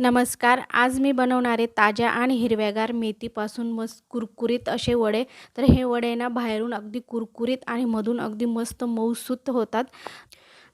नमस्कार आज मी बनवणारे ताज्या आणि हिरव्यागार मेथीपासून मस्त कुरकुरीत असे वडे. तर हे वडे ना बाहेरून अगदी कुरकुरीत आणि मधून अगदी मस्त मऊसूत होतात.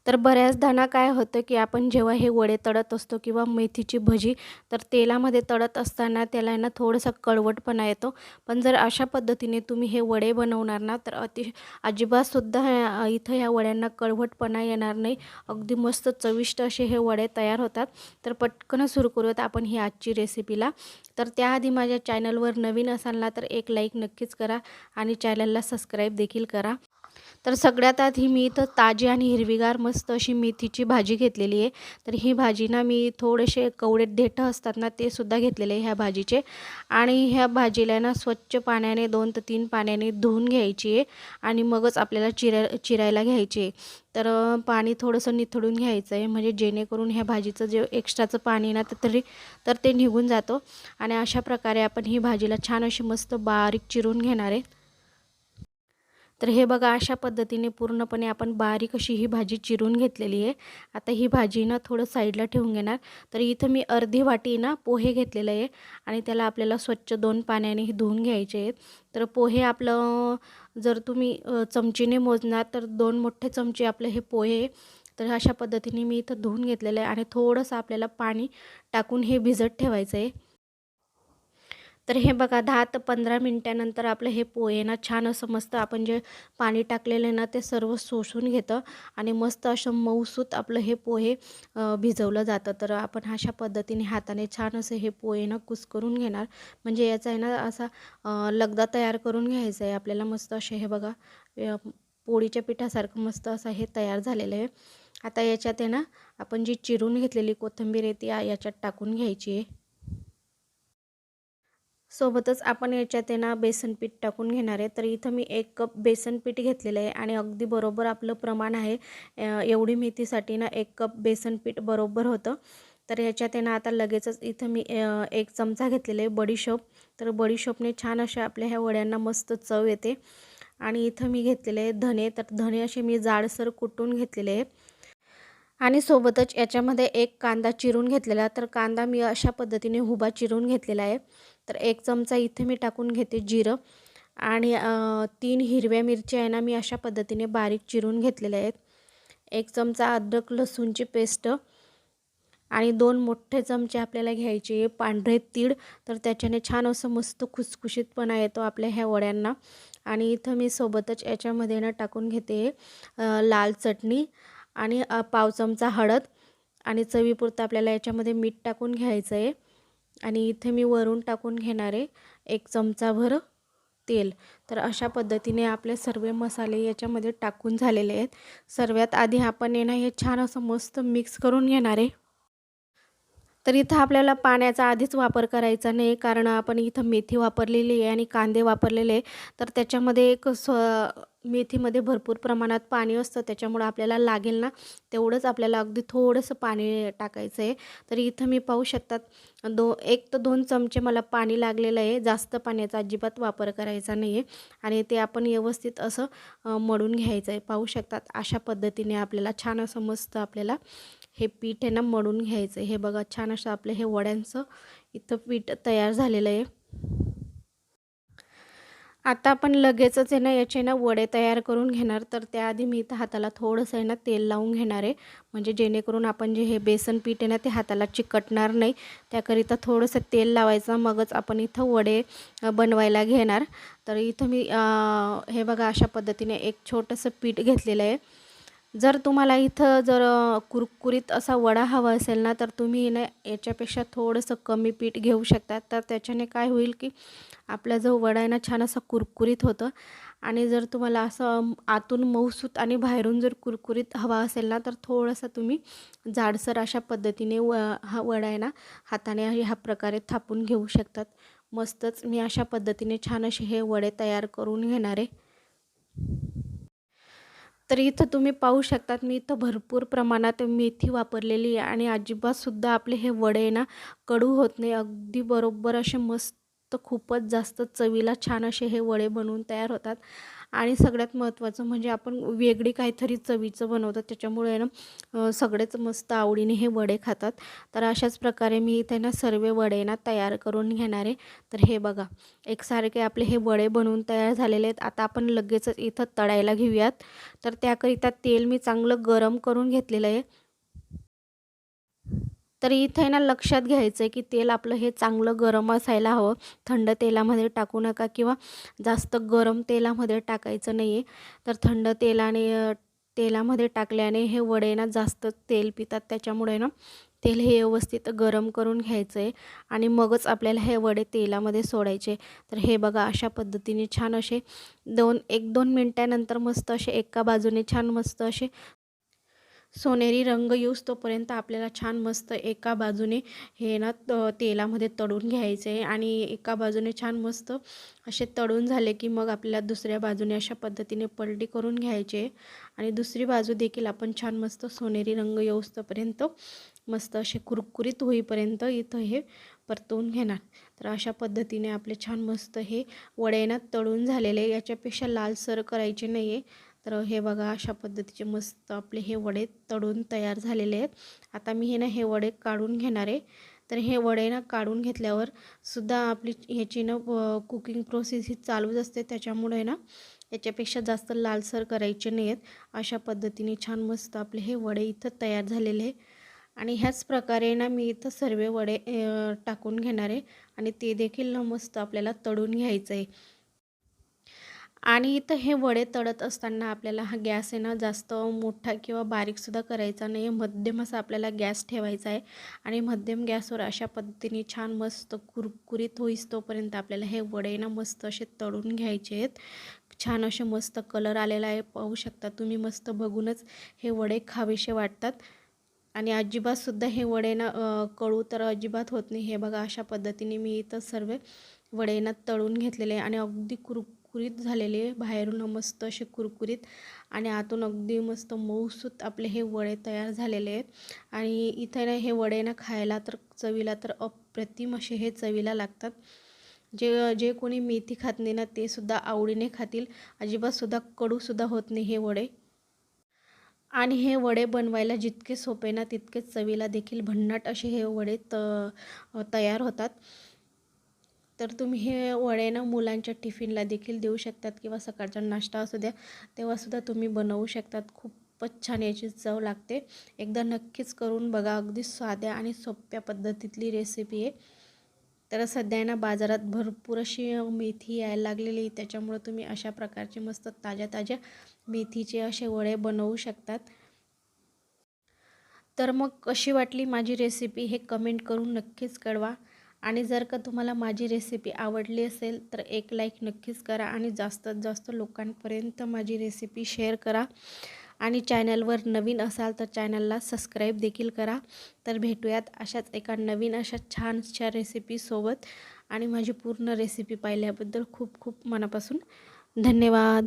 तर बऱ्याचदा काय होतं की आपण जेव्हा हे वडे तळत असतो किंवा मेथीची भजी तर तेलामध्ये तळत असताना त्याला ना थोडंसं कळवटपणा येतो. पण जर अशा पद्धतीने तुम्ही हे वडे बनवणार ना तर अति अजिबातसुद्धा इथं ह्या वड्यांना कळवटपणा येणार नाही. अगदी मस्त चविष्ट असे हे वडे तयार होतात. तर पटकन सुरू करूयात आपण ही आजची रेसिपीला. तर त्याआधी माझ्या चॅनलवर नवीन असाल ना तर एक लाईक नक्कीच करा आणि चॅनलला सबस्क्राईब देखील करा. तर सगळ्यात आधी मी इथं ताजी आणि हिरवीगार मस्त अशी मेथीची भाजी घेतलेली आहे. तर ही भाजी ना मी थोडेसे कवडे देठं असतात ना ते सुद्धा घेतलेले आहे ह्या भाजीचे. आणि ह्या भाजीला ना स्वच्छ पाण्याने दोन ते तीन पाण्याने धुवून घ्यायची आहे आणि मगच आपल्याला चिरा चिरायला घ्यायची आहे. तर पाणी थोडंसं निथळून घ्यायचं आहे म्हणजे जेणेकरून ह्या भाजीचं जे एक्स्ट्राचं पाणी ना तरी तर ते निघून जातो. आणि अशा प्रकारे आपण ही भाजीला छान अशी मस्त बारीक चिरून घेणार आहे. तर हे बघा अशा पद्धतीने पूर्णपणे आपण बारीक अशी ही भाजी चिरून घेतलेली आहे. आता ही भाजी ना थोडं साईडला ठेवून घेणार. तर इथं मी अर्धी वाटी ना पोहे घेतलेलं आहे आणि त्याला आपल्याला स्वच्छ दोन पाण्याने धुवून घ्यायचे आहेत. तर पोहे आपलं जर तुम्ही चमचीने मोजणार तर दोन मोठे चमचे आपले हे पोहे तर अशा पद्धतीने मी इथं धुवून घेतलेलं आहे आणि थोडंसं आपल्याला पाणी टाकून हे भिजत ठेवायचं आहे. तर हे बघा दहा ते पंधरा मिनटानंतर आपलं हे पोहे ना छान असं मस्त आपण जे पाणी टाकलेलं आहे ना ते सर्व शोषून घेतं आणि मस्त असं मऊसूत आपलं हे पोहे भिजवलं जातं. तर आपण अशा पद्धतीने हाताने छान असं हे पोहे ना कुस्करून घेणार. म्हणजे याचा आहे ना असा लगदा तयार करून घ्यायचा आहे. आपल्याला मस्त असे हे बघा पोळीच्या पिठासारखं मस्त असं हे तयार झालेलं आहे. आता याच्यात आहे ना आपण जी चिरून घेतलेली कोथिंबीर आहे ती याच्यात टाकून घ्यायची आहे. सोबतच आपण याच्यात आहे ना बेसन पीठ टाकून घेणार आहे. तर इथं मी एक कप बेसन पीठ घेतलेलं आहे आणि अगदी बरोबर आपलं प्रमाण आहे. एवढी मेथीसाठी ना एक कप बेसन पीठ बरोबर होतं. तर ह्याच्यात आहे ना आता लगेचच इथं मी एक चमचा घेतलेला आहे बडीशोप तर बडीशोपने छान अशा आपल्या ह्या वड्यांना मस्त चव येते. आणि इथं मी घेतलेले आहे धने तर धने असे मी जाडसर कुटून घेतलेले आहे. आणि सोबतच याच्यामध्ये एक कांदा चिरून घेतलेला. तर कांदा मी अशा पद्धतीने हुबा चिरून घेतलेला आहे. तर एक चमचा इथे मी टाकून घेते जिरं. आणि तीन हिरव्या मिरच्या आहे ना मी अशा पद्धतीने बारीक चिरून घेतलेल्या आहेत. एक चमचा अद्रक लसूणची पेस्ट आणि दोन मोठे चमचे आपल्याला घ्यायचे पांढरे तीळ. तर त्याच्याने छान असं मस्त खुसखुशीतपणा येतो आपल्या ह्या वड्यांना. आणि इथं मी सोबतच याच्यामध्ये ना टाकून घेते लाल चटणी आणि पाव चमचा हळद. आणि चवीपुरतं आपल्याला याच्यामध्ये मीठ टाकून घ्यायचं आहे. आणि इथे मी वरून टाकून घेणार आहे एक चमचाभर तेल. तर अशा पद्धतीने आपले सर्व मसाले याच्यामध्ये टाकून झालेले आहेत. सर्वात आधी आपण येणं हे छान असं मस्त मिक्स करून घेणार आहे. तर इथं आपल्याला पाण्याचा आधीच वापर करायचा नाही कारण आपण इथं मेथी वापरलेली आहे आणि कांदे वापरलेले आहे. तर त्याच्यामध्ये एक स्व मेथीमध्ये भरपूर प्रमाणात पाणी असतं त्याच्यामुळं आपल्याला लागेल ना तेवढंच आपल्याला अगदी थोडंसं पाणी टाकायचं आहे तर इथं मी पाहू शकतात दो एक तर दोन चमचे मला पाणी लागलेलं आहे. जास्त पाण्याचा अजिबात वापर करायचा नाही आहे आणि ते आपण व्यवस्थित असं मळून घ्यायचं आहे पाहू शकतात अशा पद्धतीने आपल्याला छान असं मस्त आपल्याला हे पीठ आहे ना मळून घ्यायचं हे बघा छान असं आपलं हे वड्यांचं इथं पीठ तयार झालेलं आहे. आता आपण लगेचच आहे ना याचे ना वडे तयार करून घेणार. तर त्याआधी मी इथं हाताला थोडंसं आहे ना तेल लावून घेणार आहे. म्हणजे जेणेकरून आपण जे हे बेसन पीठ आहे ना ते हाताला चिकटणार नाही. त्याकरिता थोडंसं तेल लावायचं मगच आपण इथं वडे बनवायला घेणार. तर इथं मी हे बघा अशा पद्धतीने एक छोटंसं पीठ घेतलेलं आहे. जर तुम्हाला इथं जर कुरकुरीत असा वडा हवा असेल ना तर तुम्ही ना याच्यापेक्षा थोडंसं कमी पीठ घेऊ शकता. तर त्याच्याने काय होईल की आपला जो वडा आहे ना छान असा कुरकुरीत होतं. आणि जर तुम्हाला असं आतून मऊसूत आणि बाहेरून जर कुरकुरीत हवा असेल ना तर थोडंसं तुम्ही जाडसर अशा पद्धतीने व हा वडा आहे ना हाताने ह्या प्रकारे थापून घेऊ शकतात. मस्तच मी अशा पद्धतीने छान असे हे वडे तयार करून घेणार आहे. तर इथं तुम्ही पाहू शकतात मी इथं भरपूर प्रमाणात मेथी वापरलेली आहे. आणि अजिबातसुद्धा आपले हे वडे ना कडू होत नाही. अगदी बरोबर असे मस्त तर खूपच जास्त चवीला छान असे हे वडे बनवून तयार होतात. आणि सगळ्यात महत्त्वाचं म्हणजे आपण वेगळी काहीतरी चवीचं बनवतात त्याच्यामुळे ना सगळेच मस्त आवडीने हे वडे खातात. तर अशाच प्रकारे मी इथे ना सर्व वडे ना तयार करून घेणार आहे. तर हे बघा एकसारखे आपले हे वडे बनवून तयार झालेले आहेत. आता आपण लगेचच इथं तळायला घेऊयात. तर त्याकरिता तेल मी चांगलं गरम करून घेतलेलं आहे. तर इथे ना लक्षात घ्यायचं आहे की तेल आपलं हे चांगलं गरम असायला हवं. थंड तेलामध्ये टाकू नका किंवा जास्त गरम तेलामध्ये टाकायचं नाही आहे तर थंड तेलाने तेलामध्ये टाकल्याने हे वडे ना जास्त तेल पितात. त्याच्यामुळे ना तेल हे व्यवस्थित गरम करून घ्यायचं आहे आणि मगच आपल्याला हे वडे तेलामध्ये सोडायचे. तर हे बघा अशा पद्धतीने छान असे दोन एक दोन मिनटानंतर मस्त असे एका बाजूने छान मस्त असे सोनेरी रंग येऊस तोपर्यंत आपल्याला छान मस्त एका बाजूने हे ना तेलामध्ये तळून घ्यायचे आहे आणि एका बाजूने छान मस्त असे तळून झाले की मग आपल्याला दुसऱ्या बाजूने अशा पद्धतीने पलटी करून घ्यायचे. आणि दुसरी बाजू देखील आपण छान मस्त सोनेरी रंग येऊस तोपर्यंत मस्त असे कुरकुरीत होईपर्यंत इथं हे परतवून घेणार. तर अशा पद्धतीने आपले छान मस्त हे वड्यानं तळून झालेले. याच्यापेक्षा लालसर करायचे नाही आहे तर हे बघा अशा पद्धतीचे मस्त आपले हे वडे तळून तयार झालेले आहेत. आता मी हे ना हे वडे काढून घेणार आहे. तर हे वडे ना काढून घेतल्यावर सुद्धा आपली ह्याची ना कुकिंग प्रोसेस ही चालूच असते. त्याच्यामुळे ना याच्यापेक्षा जास्त लालसर करायचे नाही आहेत अशा पद्धतीने छान मस्त आपले हे वडे इथं तयार झालेले आहे आणि ह्याच प्रकारे ना मी इथं सर्व वडे टाकून घेणार आहे. आणि ते देखील ना मस्त आपल्याला तळून घ्यायचं आहे. आणि इथं हे वडे तळत असताना आपल्याला हा गॅस आहे ना जास्त मोठा किंवा बारीकसुद्धा करायचा नाही. मध्यम असा आपल्याला गॅस ठेवायचा आहे. आणि मध्यम गॅसवर अशा पद्धतीने छान मस्त कुरकुरीत होईस तोपर्यंत आपल्याला हे वडे ना मस्त असे तळून घ्यायचे आहेत. छान असे मस्त कलर आलेला आहे. पाहू शकता तुम्ही मस्त बघूनच हे वडे खावेसे वाटतात. आणि अजिबातसुद्धा हे वडे ना कळू तर अजिबात होत नाही. हे बघा अशा पद्धतीने मी इथं सर्व वडे ना तळून घेतलेले आहे. आणि अगदी कुर कुरकुरीत झालेले बाहेरून मस्त असे कुरकुरीत आणि आतून अगदी मस्त मऊसूत आपले हे वडे तयार झालेले आहेत. आणि इथे ना हे वडे ना खायला तर चवीला तर अप्रतिम असे हे चवीला लागतात. जे जे कोणी मेथी खात नाही ना ते सुद्धा आवडीने खातील. अजिबातसुद्धा कडूसुद्धा होत नाही हे वडे. आणि हे वडे बनवायला जितके सोपे ना तितकेच चवीला देखील भन्नाट असे हे वडे त तयार होतात. तर तुम्ही हे वडे ना मुलांच्या टिफिनला देखील देऊ शकतात किंवा सकाळचा नाश्ता असू द्या तेव्हासुद्धा तुम्ही बनवू शकतात. खूपच छान याची चव लागते. एकदा नक्कीच करून बघा. अगदी साध्या आणि सोप्या पद्धतीतली रेसिपी आहे. तर सध्या ना बाजारात भरपूर अशी मेथी यायला लागलेली त्याच्यामुळं तुम्ही अशा प्रकारचे मस्त ताज्या ताज्या मेथीचे असे वडे बनवू शकतात. तर मग कशी वाटली माझी रेसिपी हे कमेंट करून नक्कीच कळवा. आणि जर का तुम्हाला माझी रेसिपी आवडली असेल तर एक लाईक नक्कीच करा आणि जास्तीत जास्त लोकांपर्यंत माझी रेसिपी शेअर करा. आणि चॅनलवर नवीन असाल तर चॅनलला सबस्क्राईब देखील करा. तर भेटूयात अशाच एका नवीन अशा छानशा रेसिपीसोबत आणि माझी पूर्ण रेसिपी पाहिल्याबद्दल खूप खूप मनापासून धन्यवाद.